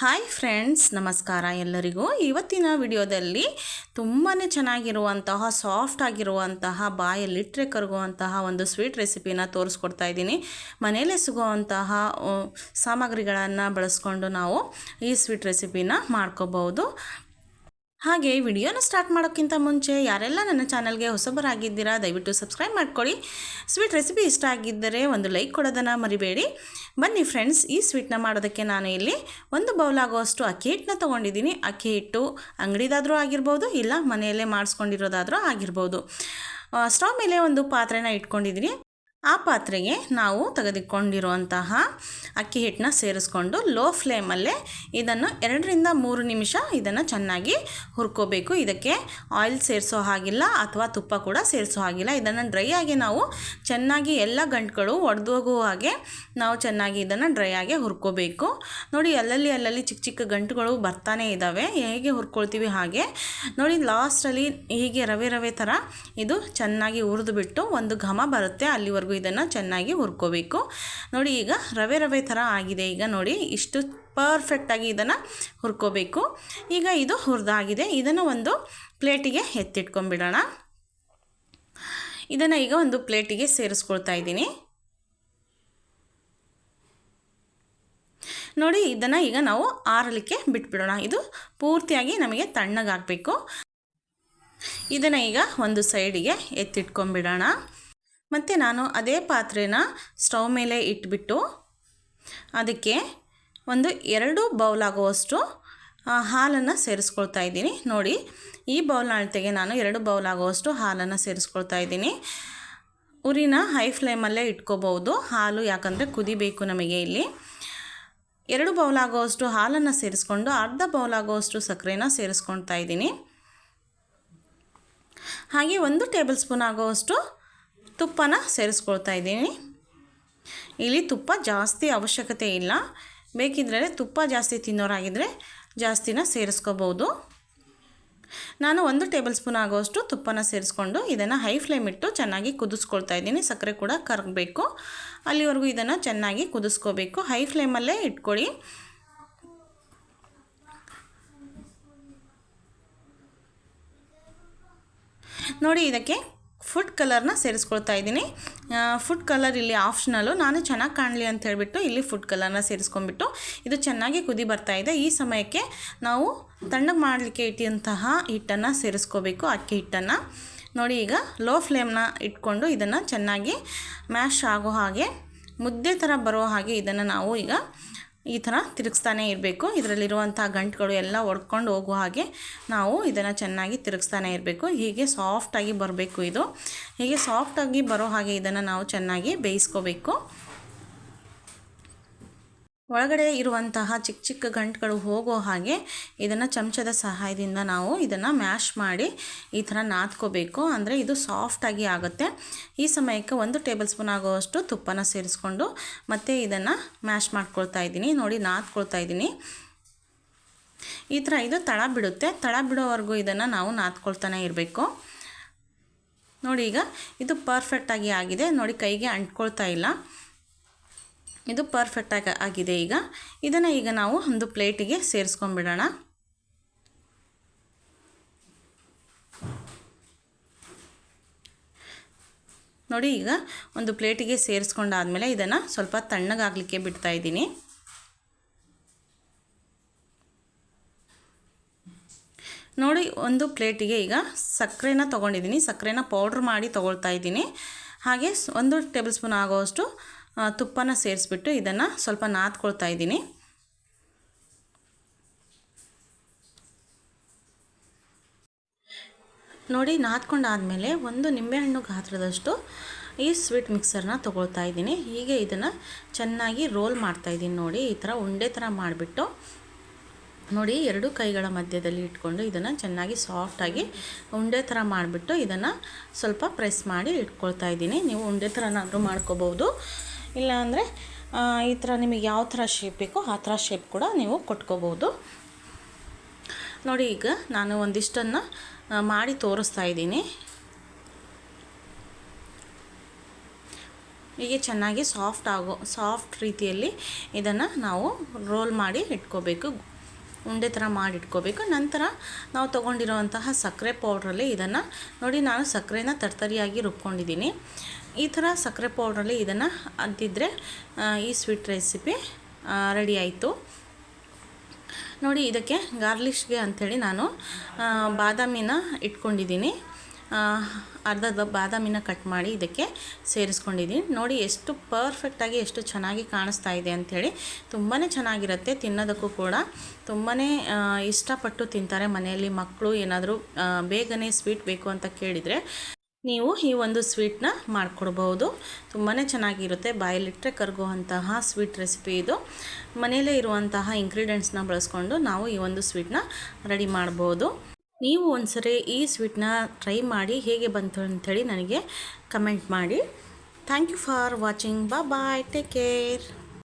Hi friends ನಮಸ್ಕಾರ ಎಲ್ಲರಿಗೂ. ಇವತ್ತಿನ ವಿಡಿಯೋದಲ್ಲಿ ತುಂಬಾ ಚೆನ್ನಾಗಿರುವಂತಹ ಸಾಫ್ಟ್ ಆಗಿರುವಂತಹ ಬಾಯಲ್ಲಿಟ್ಟರೆ ಕರಗುವಂತಹ ಒಂದು ಸ್ವೀಟ್ ರೆಸಿಪಿನ ತೋರಿಸ್ಕೊಡ್ತಾ ಇದ್ದೀನಿ. ಮನೆಯಲ್ಲೇ ಸಿಗುವಂತಹ ಸಾಮಗ್ರಿಗಳನ್ನು ಬಳಸ್ಕೊಂಡು ನಾವು ಈ ಸ್ವೀಟ್ ರೆಸಿಪಿನ ಮಾಡ್ಕೋಬಹುದು. ಹಾಗೆ ವಿಡಿಯೋನ ಸ್ಟಾರ್ಟ್ ಮಾಡೋಕ್ಕಿಂತ ಮುಂಚೆ ಯಾರೆಲ್ಲ ನನ್ನ ಚಾನಲ್ಗೆ ಹೊಸಬರಾಗಿದ್ದೀರಾ, ದಯವಿಟ್ಟು ಸಬ್ಸ್ಕ್ರೈಬ್ ಮಾಡ್ಕೊಳ್ಳಿ. ಸ್ವೀಟ್ ರೆಸಿಪಿ ಇಷ್ಟ ಆಗಿದ್ದರೆ ಒಂದು ಲೈಕ್ ಕೊಡೋದನ್ನು ಮರಿಬೇಡಿ. ಬನ್ನಿ ಫ್ರೆಂಡ್ಸ್, ಈ ಸ್ವೀಟ್ನ ಮಾಡೋದಕ್ಕೆ ನಾನು ಇಲ್ಲಿ ಒಂದು ಬೌಲ್ ಆಗುವಷ್ಟು ಅಕ್ಕಿ ಹಿಟ್ಟನ್ನ ತೊಗೊಂಡಿದ್ದೀನಿ. ಅಕ್ಕಿ ಹಿಟ್ಟು ಅಂಗಡಿದಾದರೂ ಆಗಿರ್ಬೋದು, ಇಲ್ಲ ಮನೆಯಲ್ಲೇ ಮಾಡಿಸ್ಕೊಂಡಿರೋದಾದರೂ ಆಗಿರ್ಬೋದು. ಸ್ಟವ್ ಮೇಲೆ ಒಂದು ಪಾತ್ರೆನ ಇಟ್ಕೊಂಡಿದ್ದೀನಿ. ಆ ಪಾತ್ರೆಗೆ ನಾವು ತೆಗೆದುಕೊಂಡಿರುವಂತಹ ಅಕ್ಕಿ ಹಿಟ್ಟನ್ನ ಸೇರಿಸ್ಕೊಂಡು ಲೋ ಫ್ಲೇಮಲ್ಲೇ ಇದನ್ನು ಎರಡರಿಂದ ಮೂರು ನಿಮಿಷ ಇದನ್ನು ಚೆನ್ನಾಗಿ ಹುರ್ಕೋಬೇಕು. ಇದಕ್ಕೆ ಆಯಿಲ್ ಸೇರಿಸೋ ಹಾಗಿಲ್ಲ ಅಥವಾ ತುಪ್ಪ ಕೂಡ ಸೇರಿಸೋ ಹಾಗಿಲ್ಲ. ಇದನ್ನು ಡ್ರೈ ಆಗಿ ನಾವು ಚೆನ್ನಾಗಿ ಎಲ್ಲ ಗಂಟುಗಳು ಒಡೆದೋಗುವ ಹಾಗೆ ನಾವು ಚೆನ್ನಾಗಿ ಇದನ್ನು ಡ್ರೈ ಆಗಿ ಹುರ್ಕೋಬೇಕು. ನೋಡಿ ಅಲ್ಲಲ್ಲಿ ಅಲ್ಲಲ್ಲಿ ಚಿಕ್ಕ ಚಿಕ್ಕ ಗಂಟುಗಳು ಬರ್ತಾನೆ ಇದ್ದಾವೆ. ಹೇಗೆ ಹುರ್ಕೊಳ್ತೀವಿ ಹಾಗೆ ನೋಡಿ ಲಾಸ್ಟಲ್ಲಿ ಹೀಗೆ ರವೆ ರವೆ ಥರ ಇದು ಚೆನ್ನಾಗಿ ಹುರಿದು ಬಿಟ್ಟು ಒಂದು ಘಮ ಬರುತ್ತೆ ಅಲ್ಲಿವರೆಗೂ ಇದನ್ನು ಚೆನ್ನಾಗಿ ಹುರ್ಕೋಬೇಕು. ನೋಡಿ ಈಗ ರವೆ ರವೆ ಥರ ಆಗಿದೆ. ಈಗ ನೋಡಿ ಇಷ್ಟು ಪರ್ಫೆಕ್ಟಾಗಿ ಇದನ್ನು ಹುರ್ಕೋಬೇಕು. ಈಗ ಇದು ಹುರಿದಾಗಿದೆ. ಇದನ್ನು ಒಂದು ಪ್ಲೇಟಿಗೆ ಎತ್ತಿಟ್ಕೊಂಡ್ಬಿಡೋಣ. ಇದನ್ನು ಈಗ ಒಂದು ಪ್ಲೇಟಿಗೆ ಸೇರಿಸ್ಕೊಳ್ತಾ ಇದ್ದೀನಿ. ನೋಡಿ ಇದನ್ನು ಈಗ ನಾವು ಆರಲಿಕ್ಕೆ ಬಿಟ್ಬಿಡೋಣ. ಇದು ಪೂರ್ತಿಯಾಗಿ ನಮಗೆ ತಣ್ಣಗಾಗಬೇಕು. ಇದನ್ನು ಈಗ ಒಂದು ಸೈಡಿಗೆ ಎತ್ತಿಟ್ಕೊಂಡ್ಬಿಡೋಣ. ಮತ್ತು ನಾನು ಅದೇ ಪಾತ್ರೆನ ಸ್ಟವ್ ಮೇಲೆ ಇಟ್ಬಿಟ್ಟು ಅದಕ್ಕೆ ಒಂದು ಎರಡು ಬೌಲ್ ಆಗುವಷ್ಟು ಹಾಲನ್ನು ಸೇರಿಸ್ಕೊಳ್ತಾ ಇದ್ದೀನಿ. ನೋಡಿ, ಈ ಬೌಲ್ನ ಅಳತೆಗೆ ನಾನು ಎರಡು ಬೌಲ್ ಆಗುವಷ್ಟು ಹಾಲನ್ನು ಸೇರಿಸ್ಕೊಳ್ತಾ ಇದ್ದೀನಿ. ಉರಿನ ಹೈ ಫ್ಲೇಮಲ್ಲೇ ಇಟ್ಕೋಬೋದು. ಹಾಲು ಯಾಕಂದರೆ ಕುದಿಬೇಕು ನಮಗೆ ಇಲ್ಲಿ. ಎರಡು ಬೌಲ್ ಆಗುವಷ್ಟು ಹಾಲನ್ನು ಸೇರಿಸ್ಕೊಂಡು ಅರ್ಧ ಬೌಲ್ ಆಗುವಷ್ಟು ಸಕ್ಕರೆನ ಸೇರಿಸ್ಕೊಳ್ತಾ ಇದ್ದೀನಿ. ಹಾಗೆ ಒಂದು ಟೇಬಲ್ ಸ್ಪೂನ್ ಆಗುವಷ್ಟು ತುಪ್ಪನ ಸೇರಿಸ್ಕೊಳ್ತಾ ಇದ್ದೀನಿ. ಇಲ್ಲಿ ತುಪ್ಪ ಜಾಸ್ತಿ ಅವಶ್ಯಕತೆ ಇಲ್ಲ. ಬೇಕಿದ್ದರೆ ತುಪ್ಪ ಜಾಸ್ತಿ ತಿನ್ನೋರಾಗಿದ್ದರೆ ಜಾಸ್ತಿನ ಸೇರಿಸ್ಕೋಬೋದು. ನಾನು ಒಂದು ಟೇಬಲ್ ಸ್ಪೂನ್ ಆಗೋಷ್ಟು ತುಪ್ಪನ ಸೇರಿಸ್ಕೊಂಡು ಇದನ್ನು ಹೈ ಫ್ಲೇಮ್ ಇಟ್ಟು ಚೆನ್ನಾಗಿ ಕುದಿಸ್ಕೊಳ್ತಾ ಇದ್ದೀನಿ. ಸಕ್ಕರೆ ಕೂಡ ಕರಗಬೇಕು. ಅಲ್ಲಿವರೆಗೂ ಇದನ್ನು ಚೆನ್ನಾಗಿ ಕುದಿಸ್ಕೋಬೇಕು. ಹೈ ಫ್ಲೇಮಲ್ಲೇ ಇಟ್ಕೊಳ್ಳಿ. ನೋಡಿ ಇದಕ್ಕೆ ಫುಡ್ ಕಲರ್ನ ಸೇರಿಸ್ಕೊಳ್ತಾ ಇದ್ದೀನಿ. ಫುಡ್ ಕಲರ್ ಇಲ್ಲಿ ಆಪ್ಷನಲ್ಲು ನಾನು ಚೆನ್ನಾಗಿ ಕಾಣಲಿ ಅಂತ ಹೇಳಿಬಿಟ್ಟು ಇಲ್ಲಿ ಫುಡ್ ಕಲರ್ನ ಸೇರಿಸ್ಕೊಂಡ್ಬಿಟ್ಟು ಇದು ಚೆನ್ನಾಗಿ ಕುದಿ ಬರ್ತಾ ಇದೆ. ಈ ಸಮಯಕ್ಕೆ ನಾವು ತಣ್ಣಗೆ ಮಾಡಲಿಕ್ಕೆ ಇಟ್ಟಂತಹ ಹಿಟ್ಟನ್ನು ಸೇರಿಸ್ಕೋಬೇಕು, ಅಕ್ಕಿ ಹಿಟ್ಟನ್ನು. ನೋಡಿ ಈಗ ಲೋ ಫ್ಲೇಮ್ನ ಇಟ್ಕೊಂಡು ಇದನ್ನು ಚೆನ್ನಾಗಿ ಮ್ಯಾಶ್ ಆಗೋ ಹಾಗೆ, ಮುದ್ದೆ ಥರ ಬರೋ ಹಾಗೆ ಇದನ್ನು ನಾವು ಈಗ ಈ ಥರ ತಿರುಗಿಸ್ತಾನೆ ಇರಬೇಕು. ಇದರಲ್ಲಿರುವಂಥ ಗಂಟುಗಳು ಎಲ್ಲ ಒಡ್ಕೊಂಡು ಹೋಗುವ ಹಾಗೆ ನಾವು ಇದನ್ನು ಚೆನ್ನಾಗಿ ತಿರುಗಿಸ್ತಾನೆ ಇರಬೇಕು. ಹೀಗೆ ಸಾಫ್ಟಾಗಿ ಬರಬೇಕು ಇದು. ಹೀಗೆ ಸಾಫ್ಟಾಗಿ ಬರೋ ಹಾಗೆ ಇದನ್ನು ನಾವು ಚೆನ್ನಾಗಿ ಬೇಯಿಸ್ಕೋಬೇಕು. ಒಳಗಡೆ ಇರುವಂತಹ ಚಿಕ್ಕ ಚಿಕ್ಕ ಗಂಟುಗಳು ಹೋಗೋ ಹಾಗೆ ಇದನ್ನು ಚಮಚದ ಸಹಾಯದಿಂದ ನಾವು ಇದನ್ನು ಮ್ಯಾಶ್ ಮಾಡಿ ಈ ಥರ ನಾದ್ಕೋಬೇಕು. ಅಂದರೆ ಇದು ಸಾಫ್ಟಾಗಿ ಆಗುತ್ತೆ. ಈ ಸಮಯಕ್ಕೆ ಒಂದು ಟೇಬಲ್ ಸ್ಪೂನ್ ಆಗುವಷ್ಟು ತುಪ್ಪನ ಸೇರಿಸ್ಕೊಂಡು ಮತ್ತೆ ಇದನ್ನು ಮ್ಯಾಶ್ ಮಾಡ್ಕೊಳ್ತಾ ಇದ್ದೀನಿ. ನೋಡಿ, ನಾದ್ಕೊಳ್ತಾ ಇದ್ದೀನಿ. ಈ ಥರ ಇದು ತಳ ಬಿಡುತ್ತೆ. ತಳ ಬಿಡೋವರೆಗೂ ಇದನ್ನು ನಾವು ನಾದ್ಕೊಳ್ತಾನೆ ಇರಬೇಕು. ನೋಡಿ, ಈಗ ಇದು ಪರ್ಫೆಕ್ಟಾಗಿ ಆಗಿದೆ. ನೋಡಿ, ಕೈಗೆ ಅಂಟ್ಕೊಳ್ತಾ ಇಲ್ಲ. ಇದು ಪರ್ಫೆಕ್ಟಾಗಿ ಆಗಿದೆ ಈಗ. ಇದನ್ನು ಈಗ ನಾವು ಒಂದು ಪ್ಲೇಟಿಗೆ ಸೇರಿಸ್ಕೊಂಬಿಡೋಣ ನೋಡಿ ಈಗ ಒಂದು ಪ್ಲೇಟಿಗೆ ಸೇರಿಸ್ಕೊಂಡಾದಮೇಲೆ ಇದನ್ನು ಸ್ವಲ್ಪ ತಣ್ಣಗಾಗಲಿಕ್ಕೆ ಬಿಡ್ತಾ ಇದ್ದೀನಿ. ನೋಡಿ ಒಂದು ಪ್ಲೇಟಿಗೆ ಈಗ ಸಕ್ಕರೆನ ತೊಗೊಂಡಿದ್ದೀನಿ. ಸಕ್ಕರೆನ ಪೌಡ್ರ್ ಮಾಡಿ ತೊಗೊಳ್ತಾ ಇದ್ದೀನಿ. ಹಾಗೆ ಒಂದು ಟೇಬಲ್ ಸ್ಪೂನ್ ಆಗೋವಷ್ಟು ತುಪ್ಪನ ಸೇರಿಸ್ಬಿಟ್ಟು ಇದನ್ನು ಸ್ವಲ್ಪ ನಾದ್ಕೊಳ್ತಾ ಇದ್ದೀನಿ. ನೋಡಿ, ನಾದ್ಕೊಂಡಾದಮೇಲೆ ಒಂದು ನಿಂಬೆಹಣ್ಣು ಗಾತ್ರದಷ್ಟು ಈ ಸ್ವೀಟ್ ಮಿಕ್ಸರ್ನ ತೊಗೊಳ್ತಾ ಇದ್ದೀನಿ. ಹೀಗೆ ಇದನ್ನು ಚೆನ್ನಾಗಿ ರೋಲ್ ಮಾಡ್ತಾ ಇದ್ದೀನಿ ನೋಡಿ, ಈ ಥರ ಉಂಡೆ ಥರ ಮಾಡಿಬಿಟ್ಟು. ನೋಡಿ, ಎರಡು ಕೈಗಳ ಮಧ್ಯದಲ್ಲಿ ಇಟ್ಕೊಂಡು ಇದನ್ನು ಚೆನ್ನಾಗಿ ಸಾಫ್ಟಾಗಿ ಉಂಡೆ ಥರ ಮಾಡಿಬಿಟ್ಟು ಇದನ್ನು ಸ್ವಲ್ಪ ಪ್ರೆಸ್ ಮಾಡಿ ಇಟ್ಕೊಳ್ತಾ ಇದ್ದೀನಿ. ನೀವು ಉಂಡೆ ಥರನಾದರೂ ಮಾಡ್ಕೋಬೋದು. ಇಲ್ಲಾಂದರೆ ಈ ಥರ ನಿಮಗೆ ಯಾವ ಥರ ಶೇಪ್ ಬೇಕೋ ಆ ಥರ ಶೇಪ್ ಕೂಡ ನೀವು ಕೊಟ್ಕೋಬೋದು. ನೋಡಿ ಈಗ ನಾನು ಒಂದಿಷ್ಟನ್ನು ಮಾಡಿ ತೋರಿಸ್ತಾ ಇದ್ದೀನಿ. ಹೀಗೆ ಚೆನ್ನಾಗಿ ಸಾಫ್ಟ್ ಆಗೋ ಸಾಫ್ಟ್ ರೀತಿಯಲ್ಲಿ ಇದನ್ನು ನಾವು ರೋಲ್ ಮಾಡಿ ಇಟ್ಕೋಬೇಕು. ಉಂಡೆ ಥರ ಮಾಡಿ ಇಟ್ಕೋಬೇಕು. ನಂತರ ನಾವು ತೊಗೊಂಡಿರೋವಂತಹ ಸಕ್ಕರೆ ಪೌಡ್ರಲ್ಲಿ ಇದನ್ನು ನೋಡಿ ನಾನು ಸಕ್ಕರೆನ ತರ್ತರಿಯಾಗಿ ರುಬ್ಕೊಂಡಿದ್ದೀನಿ. ಈ ಥರ ಸಕ್ಕರೆ ಪೌಡ್ರಲ್ಲಿ ಇದನ್ನು ಅದ್ದಿದ್ರೆ ಈ ಸ್ವೀಟ್ ರೆಸಿಪಿ ರೆಡಿ ಆಯಿತು. ನೋಡಿ, ಇದಕ್ಕೆ ಗಾರ್ಲಿಷ್ಗೆ ಅಂಥೇಳಿ ನಾನು ಬಾದಾಮಿನ ಇಟ್ಕೊಂಡಿದ್ದೀನಿ. ಅರ್ಧ ಬಾದಾಮಿನ ಕಟ್ ಮಾಡಿ ಇದಕ್ಕೆ ಸೇರಿಸ್ಕೊಂಡಿದ್ದೀನಿ. ನೋಡಿ, ಎಷ್ಟು ಪರ್ಫೆಕ್ಟಾಗಿ, ಎಷ್ಟು ಚೆನ್ನಾಗಿ ಕಾಣಿಸ್ತಾ ಇದೆ ಅಂಥೇಳಿ. ತುಂಬಾ ಚೆನ್ನಾಗಿರುತ್ತೆ, ತಿನ್ನೋದಕ್ಕೂ ಕೂಡ. ತುಂಬಾ ಇಷ್ಟಪಟ್ಟು ತಿಂತಾರೆ ಮನೆಯಲ್ಲಿ ಮಕ್ಕಳು. ಏನಾದರೂ ಬೇಗನೆ ಸ್ವೀಟ್ ಬೇಕು ಅಂತ ಕೇಳಿದರೆ. ನೀವು ಈ ಒಂದು ಸ್ವೀಟ್ನ ಮಾಡಿಕೊಡ್ಬೋದು. ತುಂಬಾ ಚೆನ್ನಾಗಿರುತ್ತೆ. ಬಾಯಲ್ಲಿಟ್ಟರೆ ಕರಗುವಂತಹ ಸ್ವೀಟ್ ರೆಸಿಪಿ ಇದು. ಮನೆಯಲ್ಲೇ ಇರುವಂತಹ ಇಂಗ್ರೀಡಿಯೆಂಟ್ಸ್ನ ಬಳಸ್ಕೊಂಡು ನಾವು ಈ ಒಂದು ಸ್ವೀಟ್ನ ರೆಡಿ ಮಾಡ್ಬೋದು. ನೀವು ಒಂದ್ಸರಿ ಈ ಸ್ವೀಟ್ನ ಟ್ರೈ ಮಾಡಿ ಹೇಗೆ ಬಂತು ಅಂಥೇಳಿ ನನಗೆ ಕಮೆಂಟ್ ಮಾಡಿ. Thank you for watching. ಬಾ ಬಾಯ್. Take care.